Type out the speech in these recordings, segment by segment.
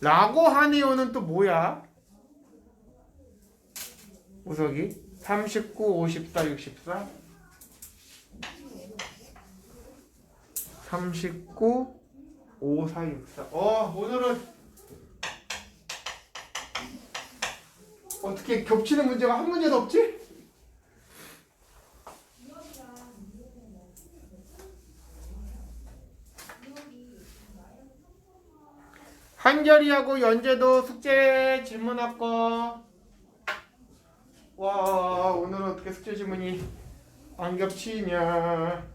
라고 하네요는 또 뭐야? 우석이 39, 54, 64 39, 54, 64 어, 오늘은 어떻게 겹치는 문제가 한 문제도 없지? 한결이하고 연재도 숙제 질문 할 거. 와 오늘은 어떻게 숙제 질문이 안 겹치냐?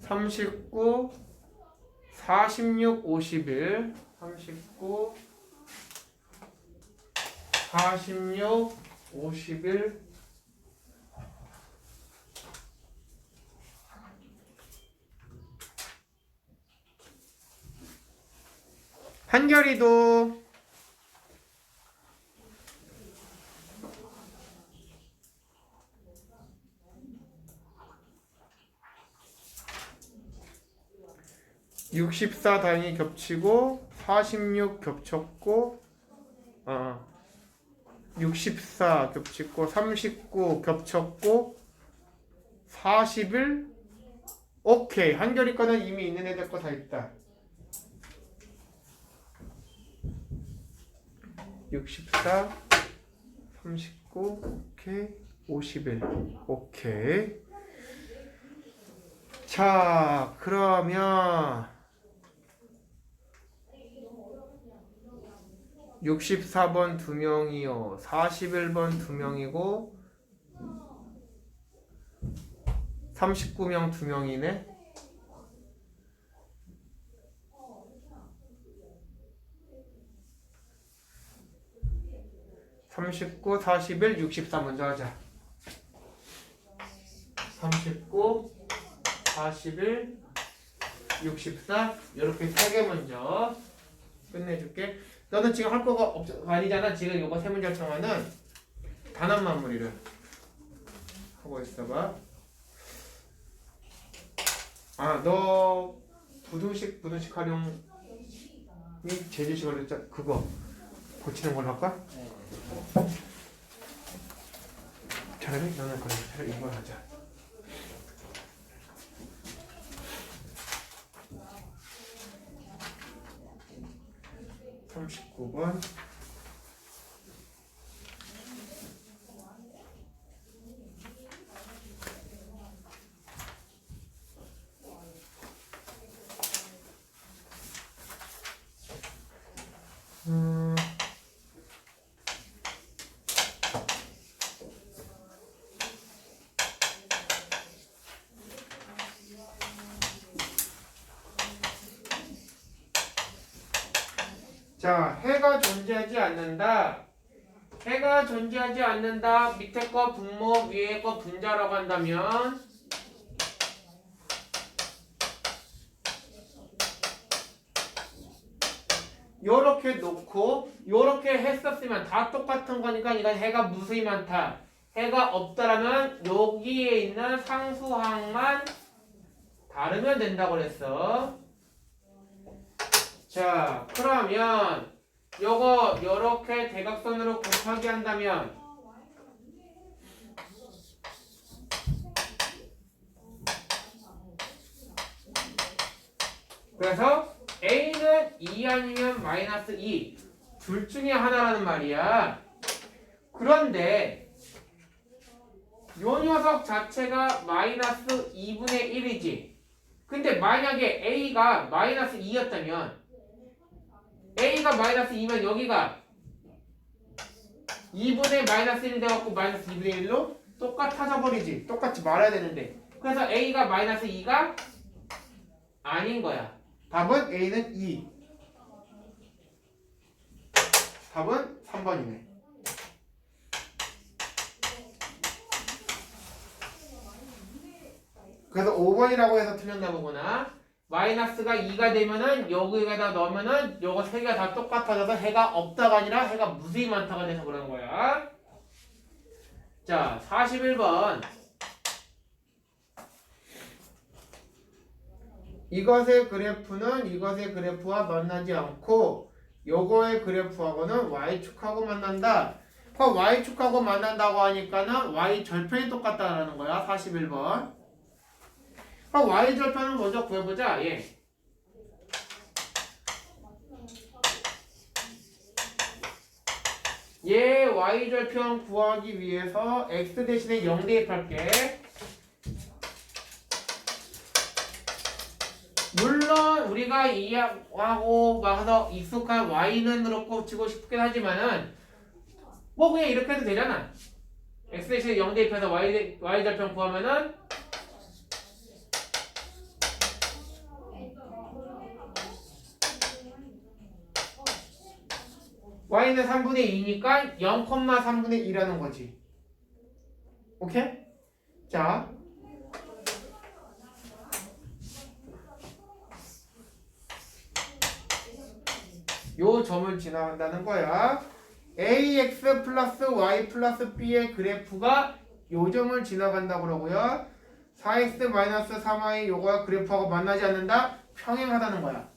삼십구, 사십육, 오십일, 삼십구, 사십육, 오십일. 한결이도 육십사 단위 겹치고 사십육 겹쳤고 어 64 겹치고 39 겹쳤고 41 오케이. 한결이 거는 이미 있는 애들 거 다 있다. 64 39 오케이. 51 오케이. 자 그러면 64번 두 명이요. 41번 두 명이고 39명 두 명이네. 삼십구, 사십일, 육십사 먼저 하자. 삼십구, 사십일, 육십사 이렇게 세 개 먼저 끝내줄게. 너는 지금 할 거가 없, 아니잖아. 지금 요거 세 문제 청하는 단원 마무리를 하고 있어봐. 아, 너 부등식 부등식 활용이 활용 자 그거 고치는 걸로 할까? 차라리 너는 그래 차라리 이걸 하자. 삼십구 번. 음, 자, 해가 존재하지 않는다. 해가 존재하지 않는다. 밑에 거 분모, 위에 거 분자라고 한다면 요렇게 놓고 요렇게 했었으면 다 똑같은 거니까 이건 해가 무수히 많다. 해가 없다라면 여기에 있는 상수항만 다르면 된다고 그랬어. 자, 그러면 요거 요렇게 대각선으로 곱하기 한다면 그래서 A는 2 아니면 마이너스 2. 둘 중에 하나라는 말이야. 그런데 요 녀석 자체가 마이너스 2분의 1이지. 근데 만약에 A가 마이너스 2였다면 A가 마이너스 2면 여기가 2분의 마이너스 1 돼갖고 마이너스 2분의 1로 똑같아져 버리지. 똑같이 말아야 되는데. 그래서 A가 마이너스 2가 아닌 거야. 답은 A는 2. 답은 3번이네. 그래서 5번이라고 해서 틀렸나 보구나. 마이너스가 2가 되면은 여기에다 넣으면은 요거 세 개가 다 똑같아져서 해가 없다가 아니라 해가 무수히 많다가 돼서 그러는 거야. 자, 41번. 이것의 그래프는 이것의 그래프와 만나지 않고 요거의 그래프하고는 y축하고 만난다. 그럼 y축하고 만난다고 하니까는 y 절편이 똑같다라는 거야. 41번. 그럼 y 절편을 먼저 구해보자. 예. 얘 y 절편 구하기 위해서 x 대신에 0 대입할게. 물론 우리가 이해하고 막서 익숙한 y는 그렇고 치고 싶긴 하지만은 뭐 그냥 이렇게 해도 되잖아. x 대신에 0 대입해서 y, 대- y 절편 구하면은 y는 3분의 2니까 0,3분의 2라는 거지. 오케이? 자. 요 점을 지나간다는 거야. ax 플러스 y 플러스 b의 그래프가 요 점을 지나간다 그러고요. 4x 마이너스 3y 요거와 그래프하고 만나지 않는다? 평행하다는 거야.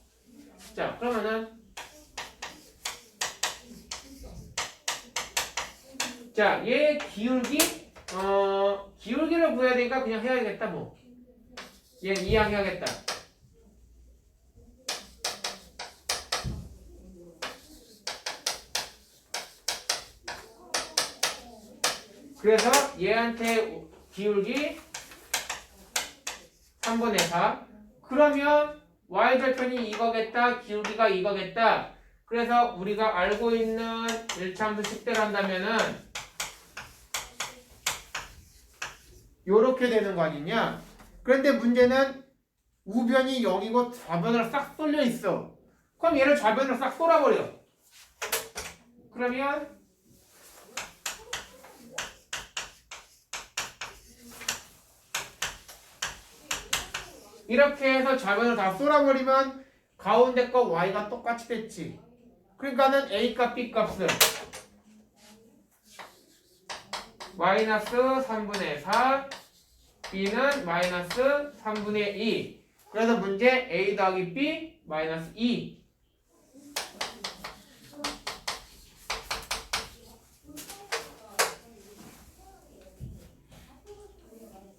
자, 그러면은 자, 얘 기울기 어, 기울기를 구해야 되니까 그냥 해야겠다 뭐. 얘 이항 해야겠다. 그래서 얘한테 기울기 3분의 4 그러면 y절편이 이거겠다 기울기가 이거겠다 그래서 우리가 알고 있는 일차함수 식대로 한다면은 요렇게 되는 거 아니냐? 그런데 문제는 우변이 0이고 좌변으로 싹 쏠려 있어. 그럼 얘를 좌변으로 싹 쏠아버려. 그러면 이렇게 해서 좌변을 다 쏠아버리면 가운데 거 y가 똑같이 됐지. 그러니까는 a 값 b 값을 마이너스 3분의 4 b는 마이너스 3분의 2 그래서 문제 a 더하기 b 마이너스 2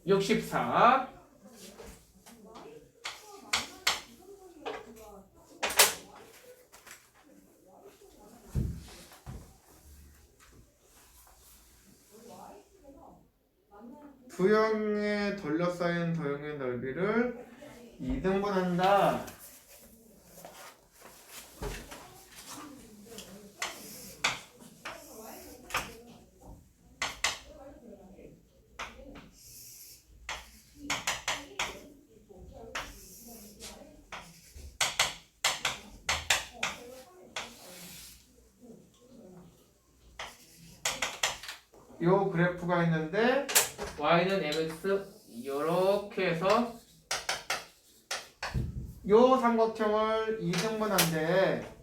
64 두형에 둘러싸인 도형의 넓이를 2등분한다. 요 그래프가 있는데 y는 mx 이렇게 해서 요 삼각형을 2등분한데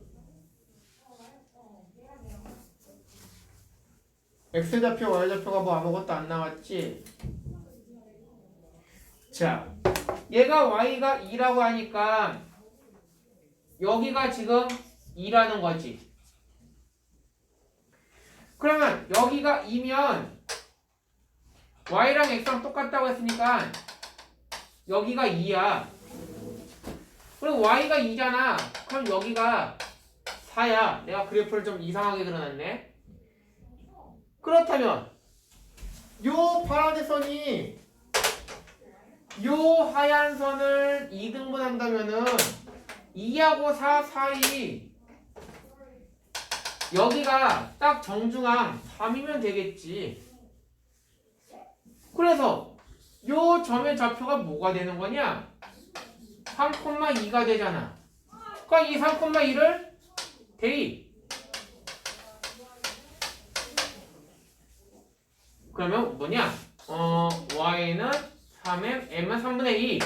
x좌표 y좌표가 뭐 아무것도 안 나왔지 자 얘가 y가 2라고 하니까 여기가 지금 2라는 거지 그러면 여기가 2면 y랑 x랑 똑같다고 했으니까 여기가 2야. 그리고 y가 2잖아. 그럼 여기가 4야. 내가 그래프를 좀 이상하게 그려놨네. 그렇다면 요 파란색 선이 요 하얀 선을 2등분 한다면은 2하고 4 사이 여기가 딱 정중앙 3이면 되겠지. 그래서 요 점의 좌표가 뭐가 되는 거냐? 3,2가 되잖아. 그러니까 이 3,2를 대입. 그러면 뭐냐? 어, y는 3m, m은 3분의 2.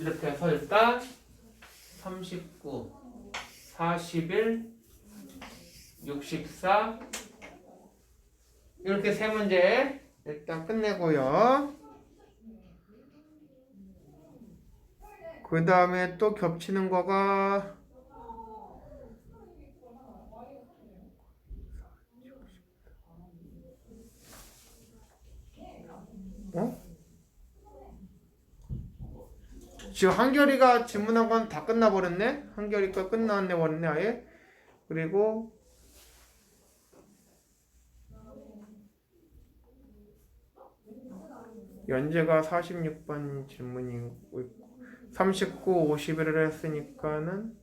이렇게 해서 일단 39, 41, 64 이렇게 세 문제 일단 끝내고요. 그 다음에 또 겹치는 거가 어? 지금 한결이가 질문한 건 다 끝나버렸네? 한결이 거 끝나네 버렸네 아예 그리고 연재가 46번 질문이고 39, 51을 했으니까는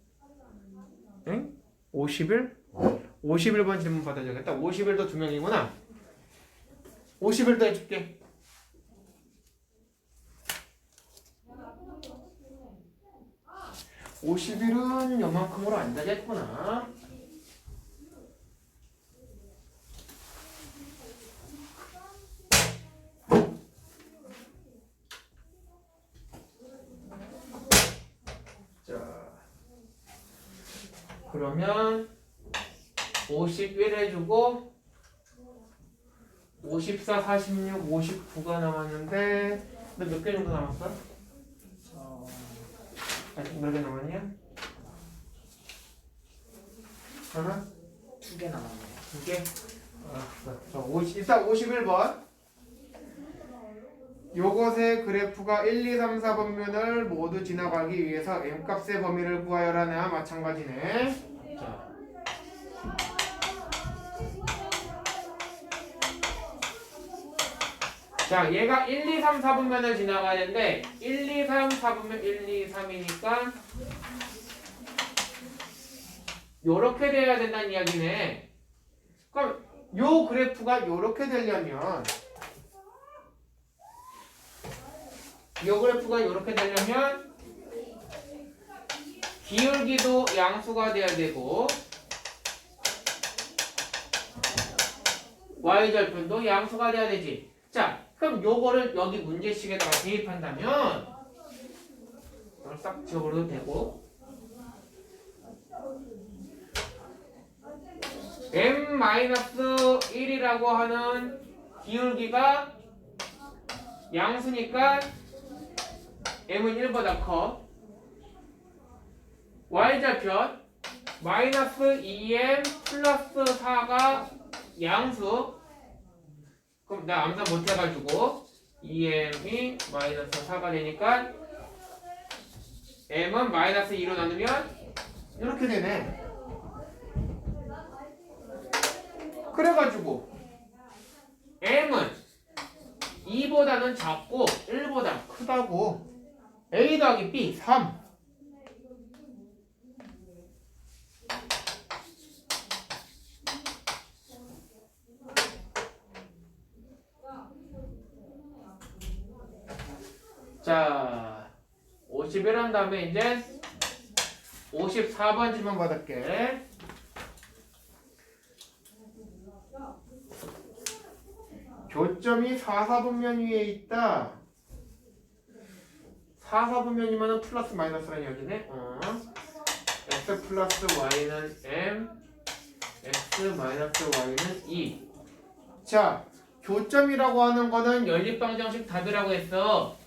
응? 50일? 51번 질문 받아줘야겠다 50일도 두 명이구나 50일도 해줄게 오십일은 요만큼으로 안 되겠구나. 자, 그러면 51 해주고 54, 46, 59가 남았는데 너 몇 개 정도 남았어? 어, 아직 몇개 남았냐? 하나? 두 개 남았네요. 두 개? 알았어. 자, 50, 일단 51번. 요것의 그래프가 1, 2, 3, 4번면을 모두 지나가기 위해서 m값의 범위를 구하여라나 마찬가지네. 자. 자, 얘가 1, 2, 3, 4분면을 지나가야 되는데 1, 2, 3, 4분면 1, 2, 3이니까 요렇게 돼야 된다는 이야기네. 그럼 요 그래프가 요렇게 되려면 요 그래프가 요렇게 되려면 기울기도 양수가 돼야 되고 y절편도 양수가 돼야 되지. 자, 그럼 요거를 여기 문제식에다가 대입한다면 이걸 싹 지워버려도 되고 m-1이라고 하는 기울기가 양수니까 m은 1보다 커. y좌편 마이너스 2m 플러스 4가 양수. 그럼 나 암산 못 해가지고 2m이 마이너스 4가 되니까 m은 마이너스 2로 나누면 이렇게 되네. 그래가지고 m은 2보다는 작고 1보다 크다고 a 더하기 b 3 자, 51 한 다음에 이제 54번 질문 받을게. 교점이 4, 4분면 위에 있다. 4, 4분면이면 플러스 마이너스라는 이야기네. 어. x 플러스 y는 m, x 마이너스 y는 2. 자, 교점이라고 하는 거는 연립방정식 답이라고 했어.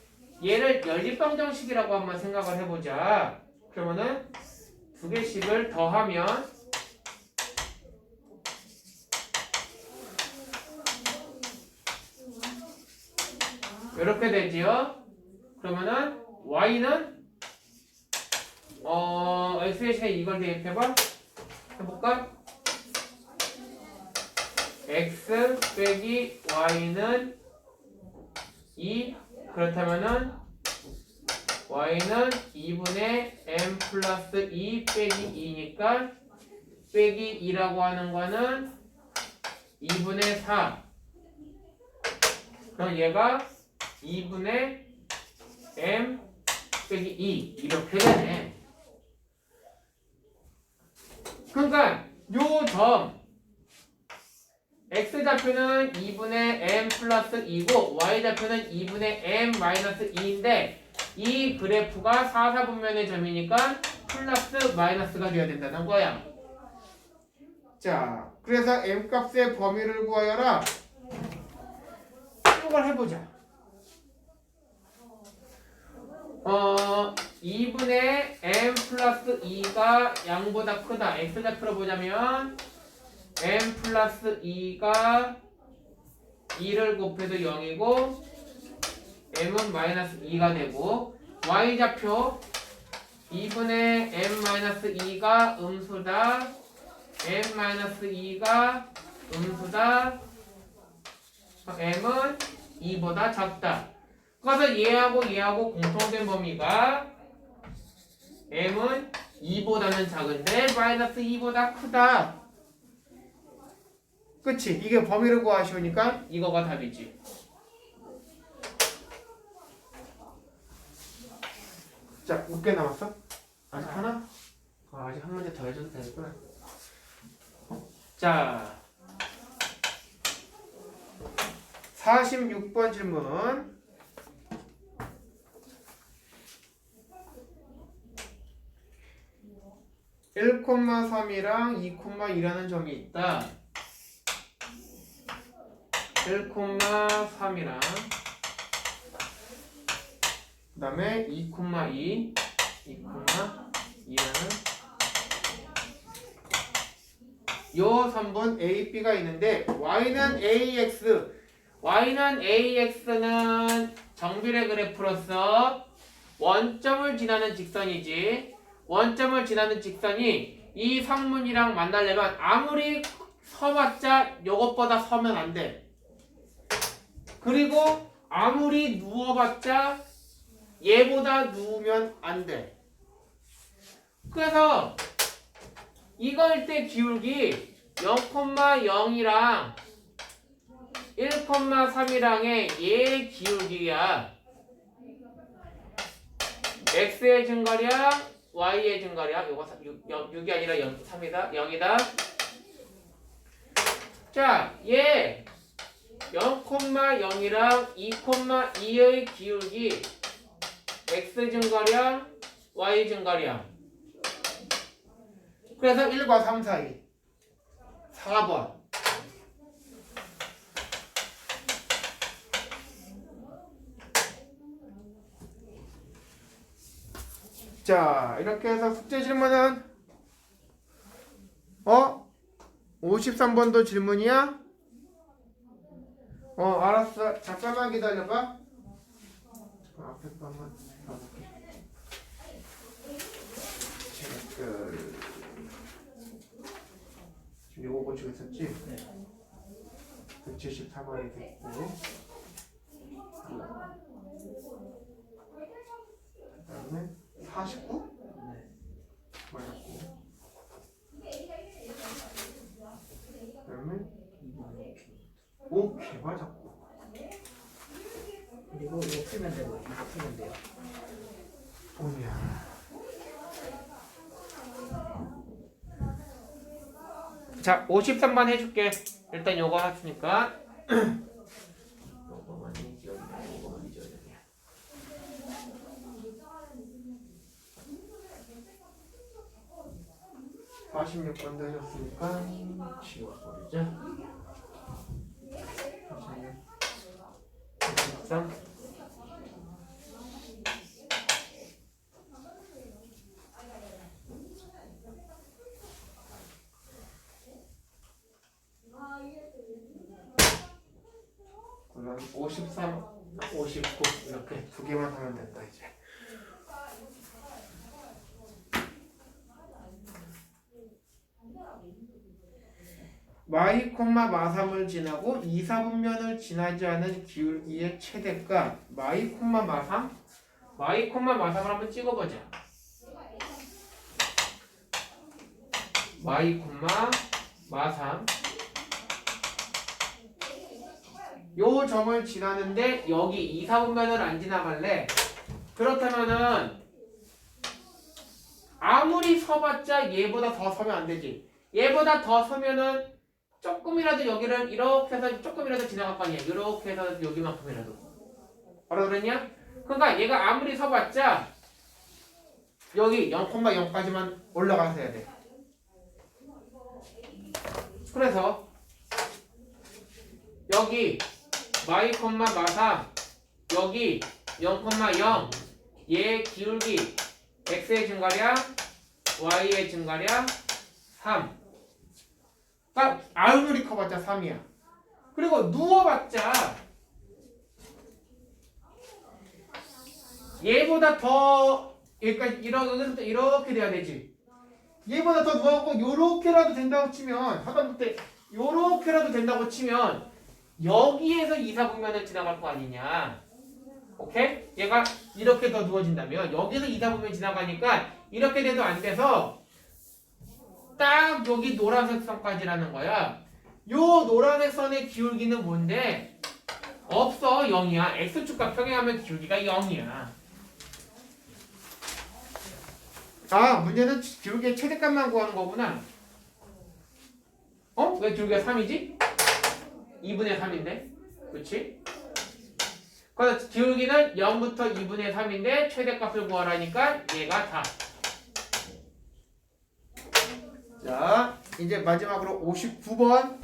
얘를 연립방정식이라고 한번 생각을 해보자. 그러면은 두 개씩을 더하면 이렇게 되지요. 그러면은 y는 어 x 대신에 이걸 대입해봐. 해볼까? x 빼기 y는 2 그렇다면은 y는 2분의 m 플러스 2 빼기 2니까 빼기 2라고 하는 거는 2분의 4 그럼 얘가 2분의 m 빼기 2 이렇게 되네 그러니까 요점 x좌표는 2분의 m 플러스 2고 y좌표는 2분의 m 마이너스 2인데 이 그래프가 4, 4분면의 점이니까 플러스 마이너스가 돼야 된다는 거야. 자, 그래서 m 값의 범위를 구하여라. 이걸 해보자. 어, 2분의 m 플러스 2가 양보다 크다. x좌표로 보자면 m 플러스 2가 2를 곱해도 0이고 m은 마이너스 2가 되고 y좌표 2분의 m 마이너스 2가 음수다. M 마이너스 2가 음수다. m은 2보다 작다 그래서 얘하고 얘하고 공통된 범위가 m은 2보다는 작은데 마이너스 2보다 크다 그치 이게 범위를 구하시오니까 이거가 답이지 자, 몇 개 남았어? 아직 하나? 아, 아직 한 문제 더 해줘도 되겠구나. 자, 46번 질문. (1, 3이랑 2, 2라는 점이 있다. 1, 3이랑 그 다음에 2, 2, 2, 2라는 요 3번 A, B가 있는데 Y는 AX Y는 AX는 정비례 그래프로서 원점을 지나는 직선이지 원점을 지나는 직선이 이 상문이랑 만나려면 아무리 서봤자 요것보다 서면 안 돼. 그리고 아무리 누워봤자 얘보다 누우면 안 돼. 그래서 이걸 때 기울기 0,0이랑 1,3이랑의 얘 기울기야. x의 증가량, y의 증가량, 요거 6, 6이 아니라 0, 3이다, 0이다. 자, 얘 0,0이랑 2,2의 기울기 x 증가량, y 증가량. 그래서 1과 3 사이. 4번. 자, 이렇게 해서 숙제 질문은 어? 53번도 질문이야? 어, 알았어. 잠깐만 기다려봐. 아, 앞에 거 한번 봐볼게. 댓글. 지금 요거 고치고 있었지? 네. 173원이 됐고. 그 다음에 49? 네. 맞았고. 그 다음에 5개 맞았고. 그리고 이거 풀면 되고 이거 풀면 돼요. 오야. 자, 53번 해줄게. 일단 요거 했으니까. 요거만 지워야 요거만 지워야 돼. (46번도) 해줬으니까 지워버리자 (43) 그럼 53, 59 이렇게 두 개만 하면 된다 이제. 콤마 마삼을 지나고 2, 4분면을 지나지 않은 기울기의 최대값 콤마 마삼 콤마 마삼을 한번 찍어보자 콤마 마삼 요 점을 지나는데 여기 2, 4분면을 안 지나갈래? 그렇다면은 아무리 서봤자 얘보다 더 서면 안 되지. 얘보다 더 서면은 조금이라도 여기를 이렇게 해서 조금이라도 지나갈 거 아니야. 이렇게 해서 여기만큼이라도. 알아들었냐? 그러니까 얘가 아무리 서봤자 여기 0,0까지만 올라가서야 돼. 그래서 여기 y, 마사 여기 0,0 얘의 기울기 x의 증가량 y의 증가량 3 그러니까 아무리 커봤자 3이야. 그리고 누워봤자 얘보다 더 그러니까 이렇게 이렇게 돼야 되지. 얘보다 더 누워갖고 요렇게라도 된다고 치면 하다못해 요렇게라도 된다고 치면 여기에서 이사 분면을 지나갈 거 아니냐. 오케이? 얘가 이렇게 더 누워진다면 여기서 이사 분면 지나가니까 이렇게 돼도 안 돼서 딱 여기 노란색 선까지라는 거야 요 노란색 선의 기울기는 뭔데? 없어 0이야 x축과 평행하면 기울기가 0이야 아 문제는 기울기의 최대값만 구하는 거구나 어? 왜 기울기가 3이지? 2분의 3인데 그치? 그래서 기울기는 0부터 2분의 3인데 최대값을 구하라니까 얘가 다 자, 이제 마지막으로 59번.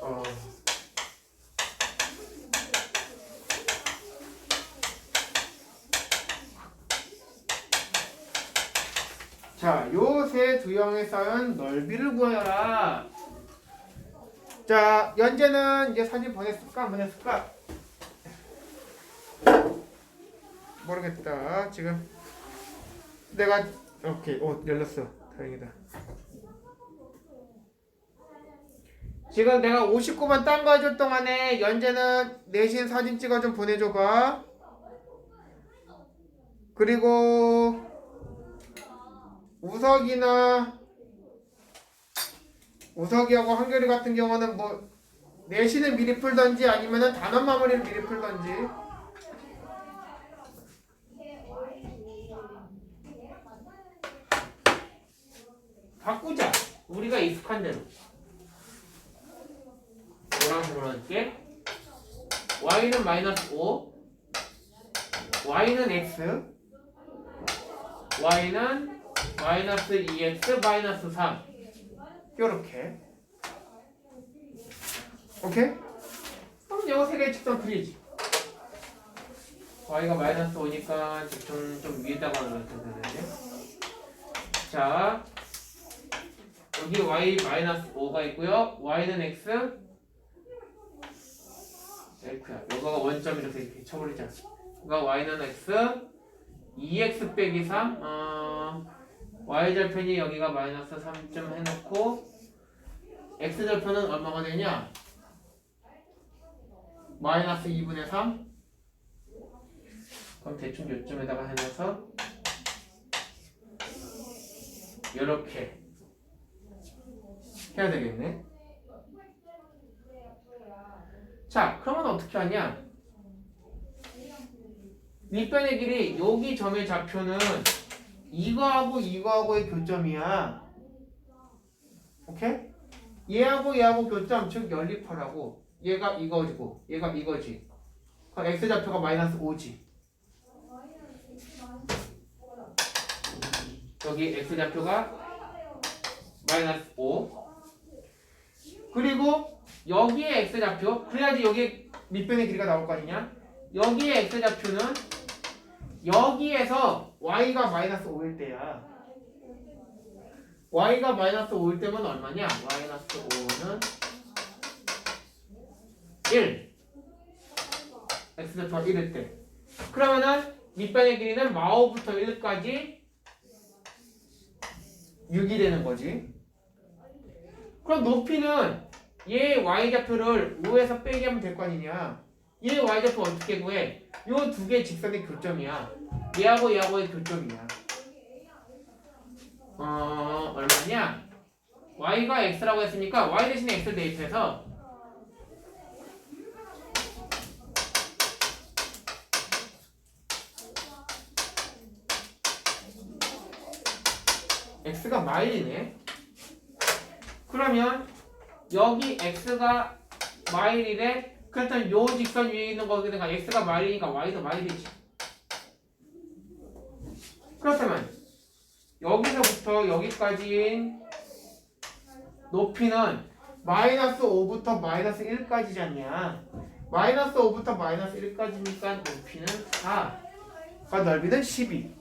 어. 자, 요세 두형에 쌓은 넓이를 구하여라. 자, 연재는 이제 사진 보냈을까 안 보냈을까? 모르겠다. 지금 내가 오케이, 오 열렸어. 다행이다. 지금 내가 59번 딴 거 해줄 동안에 연재는 내신 사진 찍어 좀 보내줘봐. 그리고 우석이나 우석이하고 한결이 같은 경우는 뭐 내신을 미리 풀던지 아니면은 단원 마무리를 미리 풀던지. 바꾸자. 우리가 익숙한 대로. 노란색으로 할게? y는 마이너스 5 y는 x y는 마이너스 2x 마이너스 3 요렇게. 오케이? 그럼 요거 세 개의 직선 그리지. y가 마이너스 5니까 직선 좀 위에다가 넣어야 되는데 자 여기 y 마이너스 5가 있고요. y는 x. X야. 요거가 원점이라서 이렇게 쳐버리자 그러니까 y는 x. 2x 빼기 3 어, y절편이 여기가 마이너스 3점 해놓고 x절편은 얼마가 되냐? 마이너스 2분의 3 그럼 대충 요점에다가 해놔서 이렇게 해야 되겠네. 자 그러면 어떻게 하냐? 밑변의 길이 여기 점의 좌표는 이거하고 이거하고의 교점이야. 오케이? 얘하고 얘하고 교점 즉 연립하라고. 얘가 이거고 얘가 이거지. 그럼 x 좌표가 마이너스 5지. 여기 x 좌표가 마이너스 5. 그리고 여기에 x 좌표 그래야지 여기 밑변의 길이가 나올 거 아니냐? 여기에 x 좌표는 여기에서 y가 마이너스 5일 때야. y가 마이너스 5일 때면 얼마냐? 마이너스 5는 1. x좌표가 1일 때. 그러면은 밑변의 길이는 마오부터 1까지 6이 되는 거지. 그럼 높이는 얘 y좌표를 5에서 빼기 하면 될 거 아니냐? 얘 y좌표 어떻게 구해? 요 두 개 직선의 교점이야. 얘하고 얘하고의 교점이야. 어, 얼마냐? y가 x라고 했으니까 y 대신에 x 대입해서 x가 마일이네. 그러면 여기 x가 마일이래. 그렇다면 요 직선 위에 있는 거기다가 x가 마일이니까 y도 마일이지. 그렇다면 여기서부터 여기까지인 높이는 마이너스 5부터 마이너스 1까지잖냐. 마이너스 5부터 마이너스 1까지니까 높이는 4. 그 넓이는 12.